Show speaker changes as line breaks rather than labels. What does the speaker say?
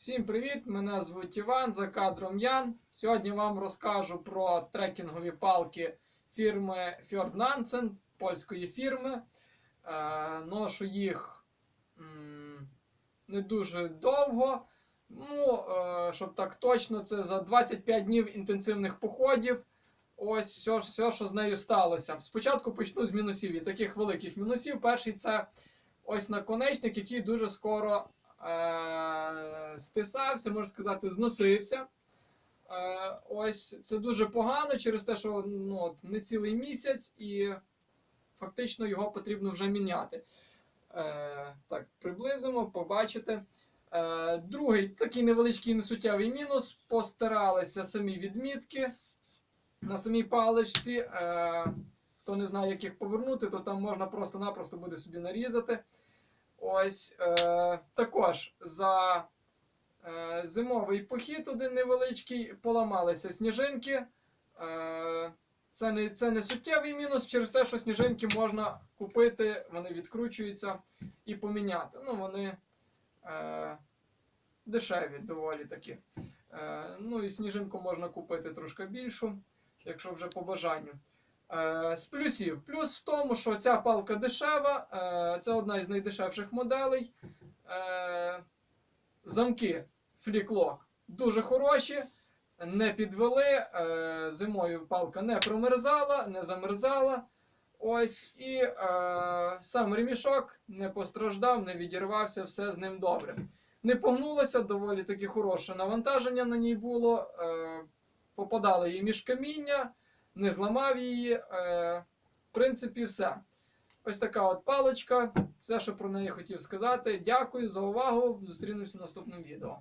Всім привіт! Мене звуть Іван за кадром Ян. Сьогодні вам розкажу про трекінгові палки фірми Fjord Nansen, польської фірми. Е, ношу їх м, не дуже довго. Ну, е, щоб так точно, це за 25 днів інтенсивних походів. Ось все, все, що з нею сталося. Спочатку почну з мінусів і таких великих мінусів. Перший це ось наконечник, який дуже скоро е- стисався, можна сказати, зносився. Е- ось це дуже погано через те, що ну, от, не цілий місяць, і фактично його потрібно вже міняти. Е- так, приблизимо, побачите. Е- другий такий невеличкий несуттєвий мінус. Постаралися самі відмітки на самій паличці. Хто не знає, як їх повернути, то там можна просто-напросто буде собі нарізати. Ось також за зимовий похід один невеличкий, поламалися сніжинки. Е, це, не, це не суттєвий мінус через те, що сніжинки можна купити, вони відкручуються і поміняти. Ну, вони е, дешеві доволі такі. Е, ну і сніжинку можна купити трошки більшу, якщо вже по бажанню. Е, З плюсів. Плюс в тому, що ця палка дешева, е, це одна із найдешевших моделей. Е, Замки Flicklock дуже хороші, не підвели. е, Зимою палка не промерзала, не замерзала. Ось і е, сам ремішок не постраждав, не відірвався, все з ним добре. Не погнулося, доволі таки хороше навантаження на ній було. Е, попадали її між каміння не зламав її. Е, в принципі, все. Ось така от паличка. Все, що про неї хотів сказати. Дякую за увагу. Зустрінемося в наступному відео.